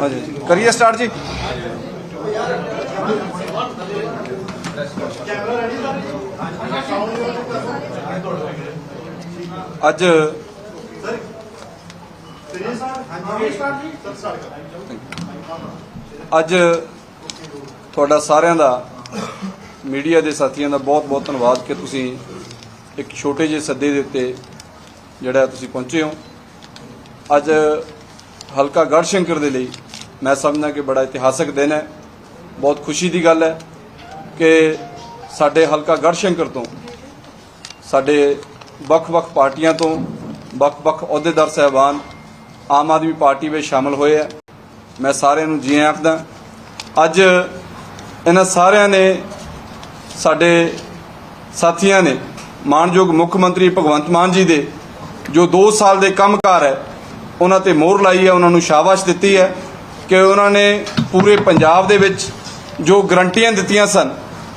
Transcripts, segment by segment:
ਹਾਂਜੀ ਕਰੀਏ ਸਟਾਰਟ ਜੀ। ਅੱਜ ਅੱਜ ਤੁਹਾਡਾ ਸਾਰਿਆਂ ਦਾ, ਮੀਡੀਆ ਦੇ ਸਾਥੀਆਂ ਦਾ ਬਹੁਤ ਬਹੁਤ ਧੰਨਵਾਦ ਕਿ ਤੁਸੀਂ ਇੱਕ ਛੋਟੇ ਜਿਹੇ ਸੱਦੇ ਦੇ ਉੱਤੇ ਜਿਹੜਾ ਤੁਸੀਂ ਪਹੁੰਚੇ ਹੋ। ਅੱਜ ਹਲਕਾ ਗੜਸ਼ੰਕਰ ਦੇ ਲਈ ਮੈਂ ਸਮਝਦਾ ਕਿ ਬੜਾ ਇਤਿਹਾਸਕ ਦਿਨ ਹੈ। ਬਹੁਤ ਖੁਸ਼ੀ ਦੀ ਗੱਲ ਹੈ ਕਿ ਸਾਡੇ ਹਲਕਾ ਗੜਸ਼ੰਕਰ ਤੋਂ, ਸਾਡੇ ਵੱਖ-ਵੱਖ ਪਾਰਟੀਆਂ ਤੋਂ ਵੱਖ-ਵੱਖ ਅਹੁਦੇਦਾਰ ਸਹਿਬਾਨ ਆਮ ਆਦਮੀ ਪਾਰਟੀ ਵਿੱਚ ਸ਼ਾਮਲ ਹੋਏ ਆ ਮੈਂ ਸਾਰਿਆਂ ਨੂੰ ਜੀ ਆਖਦਾ, ਅੱਜ ਇਹਨਾਂ ਸਾਰਿਆਂ ਨੇ, ਸਾਡੇ ਸਾਥੀਆਂ ਨੇ ਮਾਨਯੋਗ ਮੁੱਖ ਮੰਤਰੀ ਭਗਵੰਤ ਮਾਨ ਜੀ ਦੇ ਜੋ 2 ਸਾਲ ਦੇ ਕੰਮਕਾਰ ਹੈ, ਉਹਨਾਂ ਤੇ ਮੋਹਰ ਲਾਈ ਹੈ, ਉਹਨਾਂ ਨੂੰ ਸ਼ਾਬਾਸ਼ ਦਿੱਤੀ ਹੈ। ਕਿ ਉਹਨਾਂ ਨੇ ਪੂਰੇ ਪੰਜਾਬ ਦੇ ਵਿੱਚ ਜੋ ਗਰੰਟੀਆਂ ਦਿੱਤੀਆਂ ਸਨ,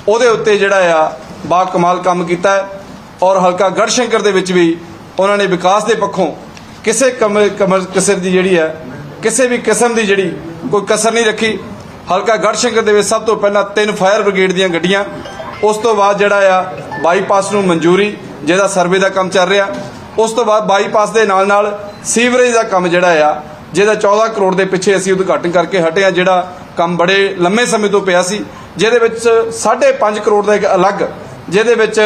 ਉਹਦੇ ਉੱਤੇ ਜਿਹੜਾ ਆ ਬਾ ਕਮਾਲ ਕੰਮ ਕੀਤਾ ਹੈ ਔਰ ਹਲਕਾ ਗੜਸ਼ੰਕਰ ਦੇ ਵਿੱਚ ਵੀ ਉਹਨਾਂ ਨੇ ਵਿਕਾਸ ਦੇ ਪੱਖੋਂ ਕਿਸੇ ਕਮ- ਕਮਰ ਕਸਰ ਦੀ ਜਿਹੜੀ ਹੈ, ਕਿਸੇ ਵੀ ਕਿਸਮ ਦੀ ਜਿਹੜੀ ਕੋਈ ਕਸਰ ਨਹੀਂ ਰੱਖੀ। ਹਲਕਾ ਗੜਸ਼ੰਕਰ ਦੇ ਵਿੱਚ ਸਭ ਤੋਂ ਪਹਿਲਾਂ ਤਿੰਨ ਫਾਇਰ ਬ੍ਰਿਗੇਡ ਦੀਆਂ ਗੱਡੀਆਂ, ਉਸ ਤੋਂ ਬਾਅਦ ਜਿਹੜਾ ਆ ਬਾਈਪਾਸ ਨੂੰ ਮਨਜ਼ੂਰੀ, ਜਿਹਦਾ ਸਰਵੇ ਦਾ ਕੰਮ ਚੱਲ ਰਿਹਾ। ਉਸ ਤੋਂ ਬਾਅਦ ਬਾਈਪਾਸ ਦੇ ਨਾਲ ਨਾਲ ਸੀਵਰੇਜ ਦਾ ਕੰਮ ਜਿਹੜਾ ਆ ਜਿਹਦਾ 14 ਕਰੋੜ ਦੇ ਪਿੱਛੇ ਅਸੀਂ ਉਦਘਾਟਨ ਕਰਕੇ ਹਟੇ ਆ ਜਿਹੜਾ ਕੰਮ ਬੜੇ ਲੰਮੇ ਸਮੇਂ ਤੋਂ ਪਿਆ ਸੀ, ਜਿਹਦੇ ਵਿੱਚ 5.5 ਕਰੋੜ ਦਾ ਇੱਕ ਅਲੱਗ, ਜਿਹਦੇ ਵਿੱਚ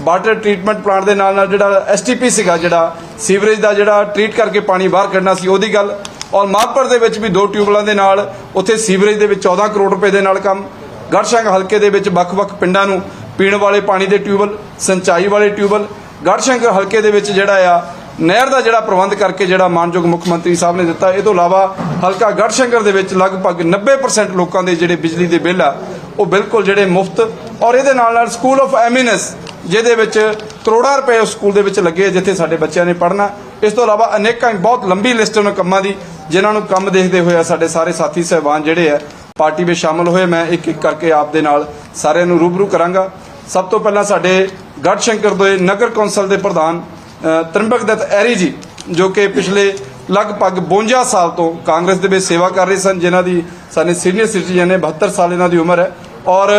ਵਾਟਰ ਟ੍ਰੀਟਮੈਂਟ ਪਲਾਂਟ ਦੇ ਨਾਲ ਨਾਲ ਜਿਹੜਾ ਐਸਟੀਪੀ ਸੀਗਾ, ਜਿਹੜਾ ਸੀਵਰੇਜ ਦਾ ਜਿਹੜਾ ਟ੍ਰੀਟ ਕਰਕੇ ਪਾਣੀ ਬਾਹਰ ਕੱਢਣਾ ਸੀ, ਉਹਦੀ ਗੱਲ। ਔਰ ਮਾਪਰ ਦੇ ਵਿੱਚ ਵੀ ਦੋ ਟਿਊਬਲਾਂ ਦੇ ਨਾਲ, ਉੱਥੇ ਸੀਵਰੇਜ ਦੇ ਵਿੱਚ 14 ਕਰੋੜ ਰੁਪਏ ਦੇ ਨਾਲ ਕੰਮ। ਗੜਸ਼ੰਗ ਹਲਕੇ ਦੇ ਵਿੱਚ ਵੱਖ-ਵੱਖ ਪਿੰਡਾਂ ਨੂੰ ਪੀਣ ਵਾਲੇ ਪਾਣੀ ਦੇ ਟਿਊਬਲ ਸਿੰਚਾਈ ਵਾਲੇ ਟਿਊਬਲ ਗੜਸ਼ੰਗ ਹਲਕੇ ਦੇ ਵਿੱਚ ਜਿਹੜਾ ਆ ਨਹਿਰ ਦਾ ਜਿਹੜਾ ਪ੍ਰਬੰਧ ਕਰਕੇ ਜਿਹੜਾ ਮਾਨਯੋਗ ਮੁੱਖ ਮੰਤਰੀ ਸਾਹਿਬ ਨੇ ਦਿੱਤਾ, ਇਹ ਤੋਂ ਇਲਾਵਾ ਹਲਕਾ ਗੜਸ਼ੰਕਰ ਦੇ ਵਿੱਚ ਲਗਭਗ 90% ਲੋਕਾਂ ਦੇ ਜਿਹੜੇ ਬਿਜਲੀ ਦੇ ਬਿੱਲ ਆ, ਉਹ ਬਿਲਕੁਲ ਜਿਹੜੇ ਮੁਫਤ ਔਰ ਇਹਦੇ ਨਾਲ ਨਾਲ ਸਕੂਲ ਆਫ ਐਮਿਨੈਂਸ ਜਿਹਦੇ ਵਿੱਚ ਕਰੋੜਾਂ ਰੁਪਏ ਉਸ ਸਕੂਲ ਦੇ ਵਿੱਚ ਲੱਗੇ ਜਿੱਥੇ ਸਾਡੇ ਬੱਚਿਆਂ ਨੇ ਪੜ੍ਹਨਾ। ਇਸ ਤੋਂ ਇਲਾਵਾ ਅਨੇਕਾਂ ਬਹੁਤ ਲੰਬੀ ਲਿਸਟ ਉਹਨਾਂ ਕੰਮਾਂ ਦੀ, ਜਿਨ੍ਹਾਂ ਨੂੰ ਕੰਮ ਦੇਖਦੇ ਹੋਏ ਆ ਸਾਡੇ ਸਾਰੇ ਸਾਥੀ ਸਹਿਬਾਨ ਜਿਹੜੇ ਆ, ਪਾਰਟੀ ਵਿੱਚ ਸ਼ਾਮਲ ਹੋਏ। ਮੈਂ ਇੱਕ ਇੱਕ ਕਰਕੇ ਆਪ ਦੇ ਨਾਲ ਸਾਰਿਆਂ ਨੂੰ ਰੂਬਰੂ ਕਰਾਂਗਾ। ਸਭ ਤੋਂ ਪਹਿਲਾਂ ਸਾਡੇ ਗੜਸ਼ੰਕਰ ਦੇ ਨਗਰ ਕੌਂਸਲ ਦੇ ਪ੍ਰਧਾਨ ਤ੍ਰਿੰਬਕ ਦੱਤ ਐਰੀ ਜੀ, ਜੋ ਕਿ ਪਿਛਲੇ ਲਗਭਗ 52 ਸਾਲ ਤੋਂ ਕਾਂਗਰਸ ਦੇ ਵਿੱਚ ਸੇਵਾ ਕਰ ਰਹੇ ਸਨ, ਜਿਨ੍ਹਾਂ ਦੀ ਸਾਡੇ ਸੀਨੀਅਰ ਸਿਟੀਜ਼ਨ ਨੇ 72 ਸਾਲ ਇਹਨਾਂ ਦੀ ਉਮਰ ਹੈ, ਔਰ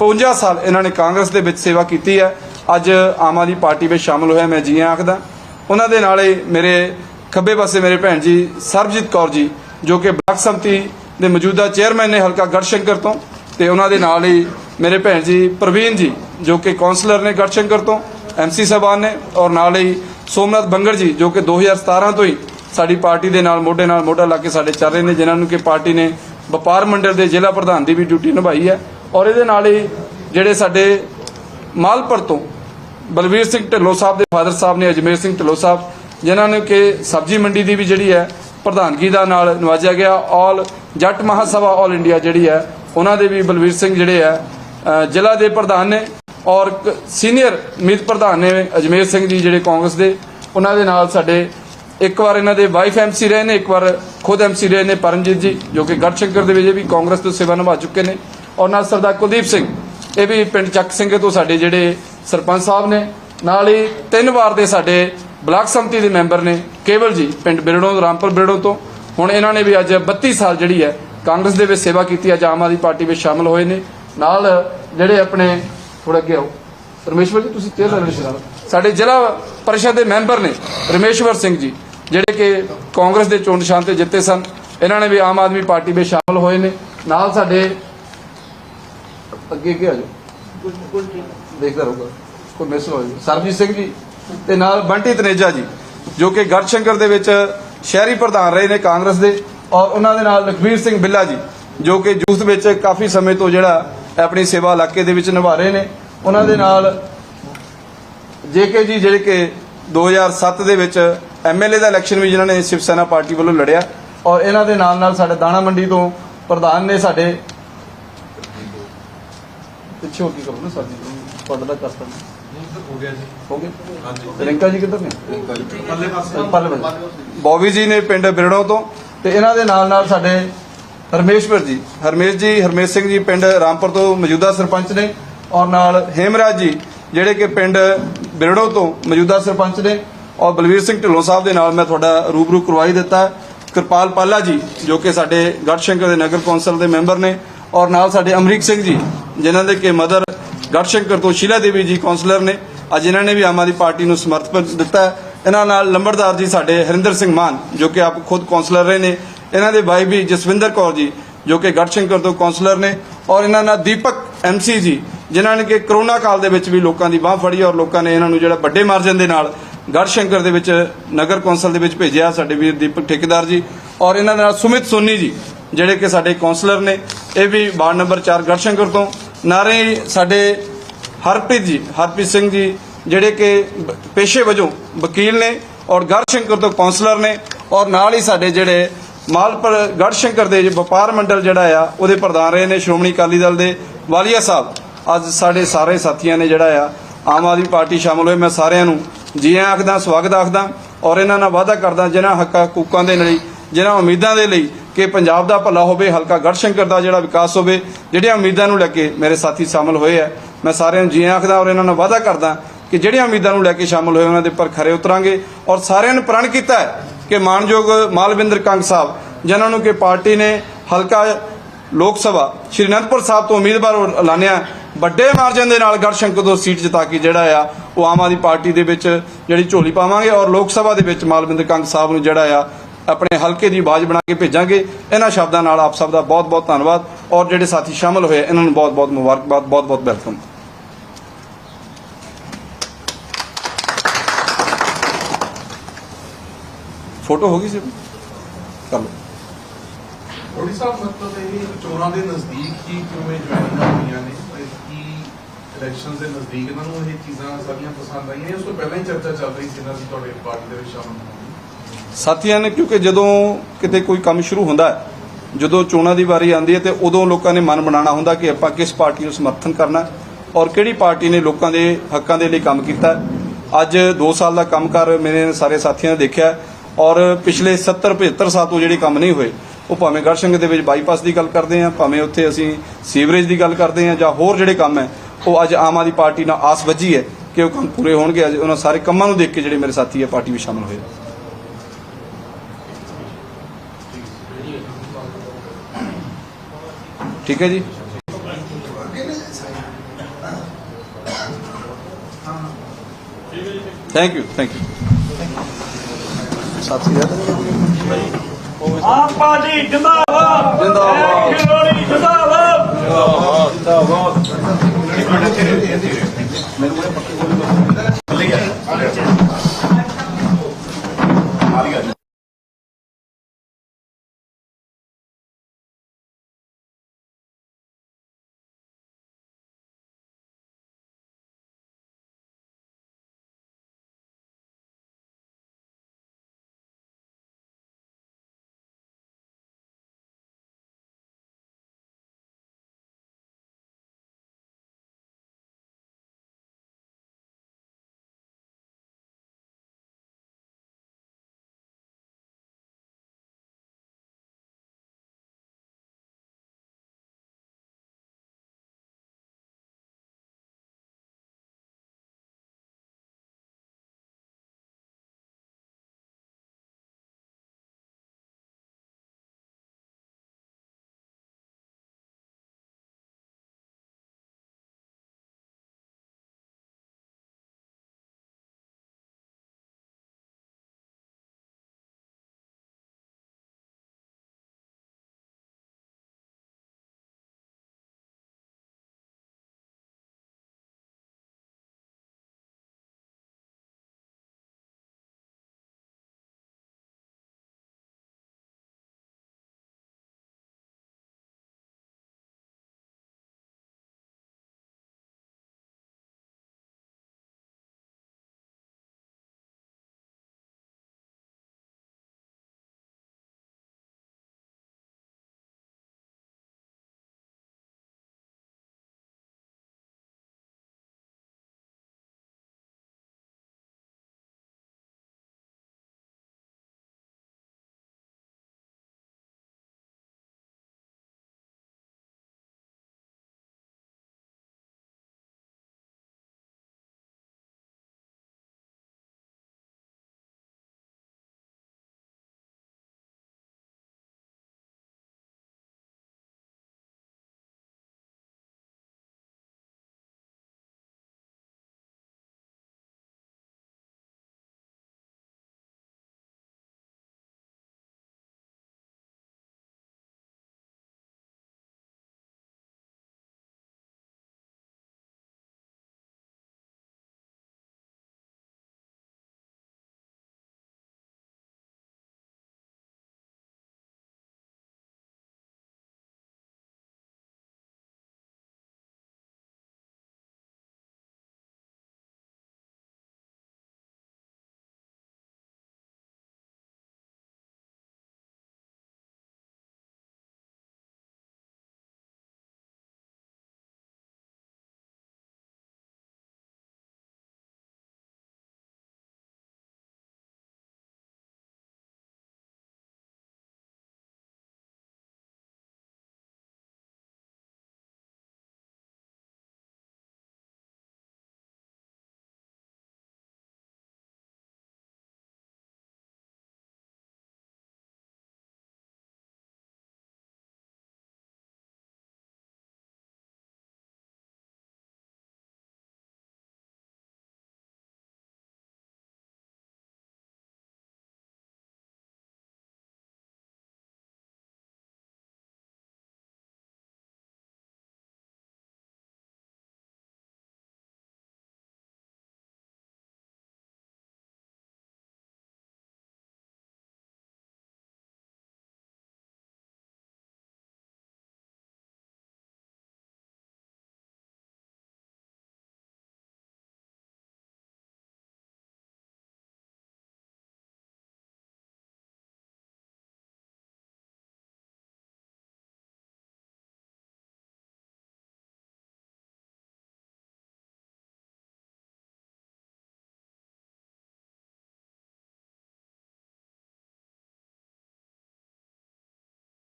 52 ਸਾਲ ਇਹਨਾਂ ਨੇ ਕਾਂਗਰਸ ਦੇ ਵਿੱਚ ਸੇਵਾ ਕੀਤੀ ਹੈ। ਅੱਜ ਆਮ ਆਦਮੀ ਪਾਰਟੀ ਵਿੱਚ ਸ਼ਾਮਲ ਹੋਇਆ, ਮੈਂ ਜੀ ਆਖਦਾ। ਉਹਨਾਂ ਦੇ ਨਾਲ ਹੀ ਮੇਰੇ ਖੱਬੇ ਪਾਸੇ ਮੇਰੇ ਭੈਣ ਜੀ ਸਰਬਜੀਤ ਕੌਰ ਜੀ, ਜੋ ਕਿ ਬਲਾਕ ਸੰਮਤੀ ਦੇ ਮੌਜੂਦਾ ਚੇਅਰਮੈਨ ਨੇ ਹਲਕਾ ਗੜਸ਼ੰਕਰ ਤੋਂ, ਤੇ ਉਹਨਾਂ ਦੇ ਨਾਲ ਹੀ ਮੇਰੇ ਭੈਣ ਜੀ ਪ੍ਰਵੀਨ ਜੀ, ਜੋ ਕਿ ਕਾਉਂਸਲਰ ਨੇ ਗੜਸ਼ੰਕਰ ਤੋਂ ਐਮਸੀ ਸਾਹਿਬਾਨ ਨੇ ਔਰ ਨਾਲ ਹੀ ਸੋਮਨਾਥ ਬੰਗੜ ਜੀ, ਜੋ ਕਿ 2017 ਤੋਂ ਹੀ ਸਾਡੀ ਪਾਰਟੀ ਦੇ ਨਾਲ, ਮੋਢੇ ਨਾਲ ਮੋਢਾ ਲਾ ਕੇ ਸਾਡੇ ਚੱਲ ਰਹੇ ਨੇ, ਜਿਨ੍ਹਾਂ ਨੂੰ ਕਿ ਪਾਰਟੀ ਨੇ ਵਪਾਰ ਮੰਡਲ ਦੇ ਜ਼ਿਲ੍ਹਾ ਪ੍ਰਧਾਨ ਦੀ ਵੀ ਡਿਊਟੀ ਨਿਭਾਈ ਹੈ। ਔਰ ਇਹਦੇ ਨਾਲ ਹੀ ਜਿਹੜੇ ਸਾਡੇ ਮਾਲਪੁਰ ਤੋਂ ਬਲਵੀਰ ਸਿੰਘ ਢਿੱਲੋਂ ਸਾਹਿਬ ਦੇ ਫਾਦਰ ਸਾਹਿਬ ਨੇ, ਅਜਮੇਰ ਸਿੰਘ ਢਿੱਲੋਂ ਸਾਹਿਬ, ਜਿਨ੍ਹਾਂ ਨੂੰ ਕਿ ਸਬਜ਼ੀ ਮੰਡੀ ਦੀ ਵੀ ਜਿਹੜੀ ਹੈ, ਪ੍ਰਧਾਨਗੀ ਦਾ ਨਾਲ ਨਵਾਜਿਆ ਗਿਆ। ਆਲ ਜੱਟ ਮਹਾਸਭਾ ਆਲ ਇੰਡੀਆ ਜਿਹੜੀ ਹੈ, ਉਹਨਾਂ ਦੇ ਵੀ ਬਲਵੀਰ ਸਿੰਘ ਜਿਹੜੇ ਹੈ ਜ਼ਿਲ੍ਹਾ ਦੇ ਪ੍ਰਧਾਨ ਨੇ। ਔਰ ਸੀਨੀਅਰ ਮੀਤ ਪ੍ਰਧਾਨ ਨੇ ਅਜਮੇਰ ਸਿੰਘ ਜੀ ਜਿਹੜੇ ਕਾਂਗਰਸ ਦੇ, ਉਹਨਾਂ ਦੇ ਨਾਲ ਸਾਡੇ ਇੱਕ ਵਾਰ ਇਹਨਾਂ ਦੇ ਵਾਈਫ ਐਮਸੀ ਰਹੇ ਨੇ, ਇੱਕ ਵਾਰ ਖੁਦ ਐਮਸੀ ਰਹੇ ਨੇ ਪਰਮਜੀਤ ਜੀ, ਜੋ ਕਿ ਗੜਸ਼ੰਕਰ ਦੇ ਵਿੱਚ ਵੀ ਕਾਂਗਰਸ ਤੋਂ ਸੇਵਾ ਨਿਭਾ ਚੁੱਕੇ ਨੇ। ਔਰ ਨਾਲ ਸਰਦਾਰ ਕੁਲਦੀਪ ਸਿੰਘ, ਇਹ ਵੀ ਪਿੰਡ ਚੱਕ ਸਿੰਘ ਤੋਂ ਸਾਡੇ ਜਿਹੜੇ ਸਰਪੰਚ ਸਾਹਿਬ ਨੇ, ਨਾਲ ਹੀ ਤਿੰਨ ਵਾਰ ਦੇ ਸਾਡੇ ਬਲਾਕ ਸੰਮਤੀ ਦੇ ਮੈਂਬਰ ਨੇ, ਕੇਵਲ ਜੀ, ਪਿੰਡ ਬਿਰੜੋਂ, ਰਾਮਪੁਰ ਬਿਰੜੋਂ ਤੋਂ। ਹੁਣ ਇਹਨਾਂ ਨੇ ਵੀ ਅੱਜ 32 ਸਾਲ ਜਿਹੜੀ ਹੈ ਕਾਂਗਰਸ ਦੇ ਵਿੱਚ ਸੇਵਾ ਕੀਤੀ, ਅੱਜ ਆਮ ਆਦਮੀ ਪਾਰਟੀ ਵਿੱਚ ਸ਼ਾਮਲ ਹੋਏ ਨੇ। ਨਾਲ ਜਿਹੜੇ ਆਪਣੇ ਥੋੜਾ ਅੱਗੇ ਆਓ। ਰਮੇਸ਼ਵਰ ਜੀ, ਤੁਸੀਂ ਚੇਅਰ ਲੈਣ ਸਾਡੇ ਜ਼ਿਲ੍ਹਾ ਪਰਿਸ਼ਦ ਦੇ ਮੈਂਬਰ ਨੇ ਰਮੇਸ਼ਵਰ ਸਿੰਘ ਜੀ, ਜਿਹੜੇ ਕਿ ਕਾਂਗਰਸ ਦੇ ਚੋਣ ਨਿਸ਼ਾਨ ਤੇ ਜਿੱਤੇ ਸਨ। ਇਹਨਾਂ ਨੇ ਵੀ ਆਮ ਆਦਮੀ ਪਾਰਟੀ ਵਿੱਚ ਸ਼ਾਮਲ ਹੋਏ ਨੇ। ਨਾਲ ਸਾਡੇ ਅੱਗੇ ਅੱਗੇ ਆ ਜਾਓ। ਦੇਖਦਾ ਰਹੂਗਾ। ਕੋਈ ਮਿਸ ਹੋ ਜਾਵੇ ਸਰਬਜੀਤ ਸਿੰਘ ਜੀ ਤੇ ਨਾਲ ਬੰਟੀ ਤਨੇਜਾ ਜੀ, ਜੋ ਕਿ ਗੜਸ਼ੰਕਰ ਦੇ ਵਿੱਚ ਸ਼ਹਿਰੀ ਪ੍ਰਧਾਨ ਰਹੇ ਨੇ ਕਾਂਗਰਸ ਦੇ। ਔਰ ਉਹਨਾਂ ਦੇ ਨਾਲ ਲਖਵੀਰ ਸਿੰਘ ਬਿੱਲਾ ਜੀ, ਜੋ ਕਿ ਜੂਸ ਵਿੱਚ ਕਾਫੀ ਸਮੇਂ ਤੋਂ ਜਿਹੜਾ ਆਪਣੀ ਸੇਵਾ ਇਲਾਕੇ ਦੇ ਵਿੱਚ ਨਿਭਾ ਰਹੇ ਨੇ। ਉਹਨਾਂ ਦੇ ਨਾਲ ਜੇਕੇ ਜੀ ਜਿਹੜੇ ਕਿ 2007 ਦੇ ਵਿੱਚ ਐਮਐਲਏ ਦਾ ਇਲੈਕਸ਼ਨ ਵੀ ਜਿਨ੍ਹਾਂ ਨੇ ਸ਼ਿਵ ਸੈਨਾ ਪਾਰਟੀ ਵੱਲੋਂ ਲੜਿਆ ਔਰ ਇਹਨਾਂ ਦੇ ਨਾਲ ਨਾਲ ਸਾਡੇ ਦਾਣਾ ਮੰਡੀ ਤੋਂ ਪ੍ਰਧਾਨ ਨੇ ਸਾਡੇ ਪਿੱਛੇ ਹੋ ਕੀ ਕਰੋ ਨਾ ਸਰ ਜੀ? ਤੁਹਾਡਾ ਕਸਟਮ ਹੋ ਗਿਆ ਜੀ। ਹੋ ਗਏ ਹਾਂਜੀ। ਰਿੰਕਾ ਜੀ ਕਿੱਧਰ ਨੇ? ਪੱਲੇ ਪਾਸੇ ਪੱਲੇ। ਬੌਬੀ ਜੀ ਨੇ ਪਿੰਡ ਬਿਰੜੋਂ ਤੋਂ ਤੇ ਇਹਨਾਂ ਦੇ ਨਾਲ ਨਾਲ ਸਾਡੇ ਹਰਮੇਸ਼ਵਰ ਜੀ, ਹਰਮੇਸ਼ ਜੀ, ਹਰਮੇਸ਼ ਸਿੰਘ ਜੀ ਪਿੰਡ ਰਾਮਪੁਰ ਤੋਂ ਮੌਜੂਦਾ ਸਰਪੰਚ ਨੇ ਔਰ ਨਾਲ ਹੇਮਰਾਜ ਜੀ, ਜਿਹੜੇ ਕਿ ਪਿੰਡ ਬਿਰੜੋ ਤੋਂ ਮੌਜੂਦਾ ਸਰਪੰਚ ਨੇ ਔਰ ਬਲਵੀਰ ਸਿੰਘ ਢਿੱਲੋਂ ਸਾਹਿਬ ਦੇ ਨਾਲ ਮੈਂ ਤੁਹਾਡਾ ਰੂਬਰੂ ਕਰਵਾਈ ਦਿੱਤਾ। ਕਿਰਪਾਲ ਪਾਲਾ ਜੀ, ਜੋ ਕਿ ਸਾਡੇ ਗੜਸ਼ੰਕਰ ਦੇ ਨਗਰ ਕੌਂਸਲ ਦੇ ਮੈਂਬਰ ਨੇ ਔਰ ਨਾਲ ਸਾਡੇ ਅਮਰੀਕ ਸਿੰਘ ਜੀ, ਜਿਨ੍ਹਾਂ ਦੇ ਕਿ ਮਦਰ ਗੜਸ਼ੰਕਰ ਤੋਂ ਸ਼ੀਲਾ ਦੇਵੀ ਜੀ ਕੌਂਸਲਰ ਨੇ। ਅੱਜ ਇਹਨਾਂ ਨੇ ਵੀ ਆਮ ਆਦਮੀ ਪਾਰਟੀ ਨੂੰ ਸਮਰਥਨ ਦਿੱਤਾ। ਇਹਨਾਂ ਨਾਲ ਲੰਬੜਦਾਰ ਜੀ ਸਾਡੇ ਹਰਿੰਦਰ ਸਿੰਘ ਮਾਨ, ਜੋ ਕਿ ਆਪ ਖੁਦ ਕੌਂਸਲਰ ਰਹੇ ਨੇ। ਇਹਨਾਂ ਦੇ ਭਾਈ ਵੀ ਜਸਵਿੰਦਰ ਕੌਰ ਜੀ, ਜੋ ਕਿ ਗੜਸ਼ੰਕਰ ਤੋਂ ਕੌਂਸਲਰ ਨੇ, ਔਰ ਇਹਨਾਂ ਨਾਲ ਦੀਪਕ ਐਮਸੀ ਜੀ, ਜਿਨ੍ਹਾਂ ਨੇ ਕਿ ਕਰੋਨਾ ਕਾਲ ਦੇ ਵਿੱਚ ਵੀ ਲੋਕਾਂ ਦੀ ਬਾਹ ਫੜੀ ਔਰ ਲੋਕਾਂ ਨੇ ਇਹਨਾਂ ਨੂੰ ਜਿਹੜਾ ਵੱਡੇ ਮਾਰਜਨ ਦੇ ਨਾਲ ਗੜਸ਼ੰਕਰ ਦੇ ਵਿੱਚ ਨਗਰ ਕੌਂਸਲ ਦੇ ਵਿੱਚ ਭੇਜਿਆ ਸਾਡੇ ਵੀਰ ਦੀਪਕ ਠੇਕੇਦਾਰ ਜੀ, ਔਰ ਇਹਨਾਂ ਨਾਲ ਸੁਮਿਤ ਸੋਨੀ ਜੀ, ਜਿਹੜੇ ਕਿ ਸਾਡੇ ਕੌਂਸਲਰ ਨੇ, ਇਹ ਵੀ ਵਾਰਡ ਨੰਬਰ 4 ਗੜਸ਼ੰਕਰ ਤੋਂ। ਨਾਰੇ ਸਾਡੇ ਹਰਪ੍ਰੀਤ ਜੀ, ਹਰਪ੍ਰੀਤ ਸਿੰਘ ਜੀ, ਜਿਹੜੇ ਕਿ ਪੇਸ਼ੇ ਵਜੋਂ ਵਕੀਲ ਨੇ ਔਰ ਗੜਸ਼ੰਕਰ ਤੋਂ ਕੌਂਸਲਰ ਨੇ, ਔਰ ਨਾਲ ਹੀ ਸਾਡੇ ਜਿਹੜੇ ਮਾਲਪੁਰ ਗੜਸ਼ੰਕਰ ਦੇ ਵਪਾਰ ਮੰਡਲ ਜਿਹੜਾ ਆ, ਉਹਦੇ ਪ੍ਰਧਾਨ ਰਹੇ ਨੇ ਸ਼੍ਰੋਮਣੀ ਅਕਾਲੀ ਦਲ ਦੇ ਵਾਲੀਆ ਸਾਹਿਬ। ਅੱਜ ਸਾਡੇ ਸਾਰੇ ਸਾਥੀਆਂ ਨੇ ਜਿਹੜਾ ਆ, ਆਮ ਆਦਮੀ ਪਾਰਟੀ ਸ਼ਾਮਲ ਹੋਏ। ਮੈਂ ਸਾਰਿਆਂ ਨੂੰ ਜੀ ਆਇਆਂ ਆਖਦਾ, ਸਵਾਗਤ ਆਖਦਾ ਔਰ ਇਹਨਾਂ ਨਾਲ ਵਾਅਦਾ ਕਰਦਾ, ਜਿਨ੍ਹਾਂ ਹੱਕਾਂ ਹਕੂਕਾਂ ਦੇ ਲਈ, ਜਿਨ੍ਹਾਂ ਉਮੀਦਾਂ ਦੇ ਲਈ ਕਿ ਪੰਜਾਬ ਦਾ ਭਲਾ ਹੋਵੇ, ਹਲਕਾ ਗੜਸ਼ੰਕਰ ਦਾ ਜਿਹੜਾ ਵਿਕਾਸ ਹੋਵੇ, ਜਿਹੜੀਆਂ ਉਮੀਦਾਂ ਨੂੰ ਲੈ ਕੇ ਮੇਰੇ ਸਾਥੀ ਸ਼ਾਮਲ ਹੋਏ ਆ। ਮੈਂ ਸਾਰਿਆਂ ਨੂੰ ਜੀ ਆਖਦਾ ਔਰ ਇਹਨਾਂ ਨਾਲ ਵਾਅਦਾ ਕਰਦਾ ਕਿ ਜਿਹੜੀਆਂ ਉਮੀਦਾਂ ਨੂੰ ਲੈ ਕੇ ਸ਼ਾਮਲ ਹੋਏ, ਉਹਨਾਂ ਦੇ ਉੱਪਰ ਖਰੇ ਉਤਰਾਂਗੇ ਔਰ ਸਾਰਿਆਂ ਨੇ ਪ੍ਰਣ ਕੀਤਾ ਕਿ ਮਾਨਯੋਗ ਮਾਲਵਿੰਦਰ ਕੰਗ ਸਾਹਿਬ, ਜਿਨ੍ਹਾਂ ਨੂੰ ਕਿ ਪਾਰਟੀ ਨੇ ਹਲਕਾ ਲੋਕ ਸਭਾ ਸ਼੍ਰੀ ਅਨੰਦਪੁਰ ਸਾਹਿਬ ਤੋਂ ਉਮੀਦਵਾਰ ਐਲਾਨਿਆ ਵੱਡੇ ਮਾਰਜਨ ਦੇ ਨਾਲ ਗੜਸ਼ੰਕਰ ਤੋਂ ਸੀਟ ਜਿਤਾ ਕੇ ਜਿਹੜਾ ਆ, ਉਹ ਆਮ ਆਦਮੀ ਪਾਰਟੀ ਦੇ ਵਿੱਚ ਜਿਹੜੀ ਝੋਲੀ ਪਾਵਾਂਗੇ ਔਰ ਲੋਕ ਸਭਾ ਦੇ ਵਿੱਚ ਮਾਲਵਿੰਦਰ ਕੰਗ ਸਾਹਿਬ ਨੂੰ ਜਿਹੜਾ ਆ, ਆਪਣੇ ਹਲਕੇ ਦੀ ਆਵਾਜ਼ ਬਣਾ ਕੇ ਭੇਜਾਂਗੇ। ਇਹਨਾਂ ਸ਼ਬਦਾਂ ਨਾਲ ਆਪ ਸਭ ਦਾ ਬਹੁਤ ਬਹੁਤ ਧੰਨਵਾਦ ਔਰ ਜਿਹੜੇ ਸਾਥੀ ਸ਼ਾਮਲ ਹੋਏ, ਇਹਨਾਂ ਨੂੰ ਬਹੁਤ ਬਹੁਤ ਮੁਬਾਰਕਬਾਦ ਬਹੁਤ ਬਹੁਤ ਵੈਲਕਮ। ਫੋਟੋ ਹੋ ਗਈ ਸੀ? ਕਰ ਲਓ ਥੋੜੀ ਸਾਹਿਬ ਮਤਲਬ ਇਹ ਚੋਣਾਂ ਦੇ ਨਜ਼ਦੀਕ ਹੀ ਕਿਵੇਂ ਜੁਆਇਨਿੰਗਾਂ ਹੋਈਆਂ ਨੇ ਤੇ ਕੀ ਇਲੈਕਸ਼ਨ ਦੇ ਨਜ਼ਦੀਕ ਇਹਨਾਂ ਨੂੰ ਇਹ ਚੀਜ਼ਾਂ ਸਾਰੀਆਂ ਪਸੰਦ ਆਈਆਂ ਉਸ ਤੋਂ ਪਹਿਲਾਂ ਹੀ ਚਰਚਾ ਚੱਲ ਰਹੀ ਸੀ ਇਹਨਾਂ ਦੀ ਤੁਹਾਡੇ ਪਾਰਟੀ ਦੇ ਵਿੱਚ ਸ਼ਾਮਲ ਸਾਥੀਆਂ ਨੇ ਕਿਉਂਕਿ ਜਦੋਂ ਕਿਤੇ ਕੋਈ ਕੰਮ ਸ਼ੁਰੂ ਹੁੰਦਾ ਹੈ ਜਦੋਂ ਚੋਣਾਂ ਦੀ ਵਾਰੀ ਆਉਂਦੀ ਹੈ ਤੇ ਉਦੋਂ ਲੋਕਾਂ ਨੇ ਮਨ ਬਣਾਉਣਾ ਹੁੰਦਾ ਕਿ ਆਪਾਂ ਕਿਸ ਪਾਰਟੀ ਨੂੰ ਸਮਰਥਨ ਕਰਨਾ ਔਰ ਕਿਹੜੀ ਪਾਰਟੀ ਨੇ ਲੋਕਾਂ ਦੇ ਹੱਕਾਂ ਦੇ ਲਈ ਕੰਮ ਕੀਤਾ। ਅੱਜ 2 ਸਾਲ ਦਾ ਕੰਮ ਕਰ ਮੇਰੇ ਸਾਰੇ ਸਾਥੀਆਂ ਨੇ ਦੇਖਿਆ ਔਰ ਪਿਛਲੇ 70 75 ਸਾਲ ਤੋਂ ਜਿਹੜੇ ਕੰਮ ਨਹੀਂ ਹੋਏ, ਉਹ ਭਾਵੇਂ ਗੜਸ਼ੰਗ ਦੇ ਵਿੱਚ ਬਾਈਪਾਸ ਦੀ ਗੱਲ ਕਰਦੇ ਹਾਂ, ਭਾਵੇਂ ਉੱਥੇ ਅਸੀਂ ਸੀਵਰੇਜ ਦੀ ਗੱਲ ਕਰਦੇ ਹਾਂ ਜਾਂ ਹੋਰ ਜਿਹੜੇ ਕੰਮ ਹੈ, ਉਹ ਅੱਜ ਆਮ ਆਦਮੀ ਪਾਰਟੀ ਨਾਲ ਆਸ ਵੱਜੀ ਹੈ ਕਿ ਉਹ ਕੰਮ ਪੂਰੇ ਹੋਣਗੇ। ਅੱਜ ਉਹਨਾਂ ਸਾਰੇ ਕੰਮਾਂ ਨੂੰ ਦੇਖ ਕੇ ਜਿਹੜੇ ਮੇਰੇ ਸਾਥੀ ਹੈ, ਪਾਰਟੀ ਵਿੱਚ ਸ਼ਾਮਲ ਹੋਏ। ਠੀਕ ਹੈ ਜੀ। ਥੈਂਕ ਯੂ ਥੈਂਕ ਯੂ ਸਾਥੀ ਆਪ ਪਾਰਟੀ ਜਿੰਦਾਬਾਦ। ਜਿੰਦਾਬਾਦ। ਖਿਲੋੜੀ ਜਿੰਦਾਬਾਦ। ਮੈਨੂੰ ਪੱਕੇ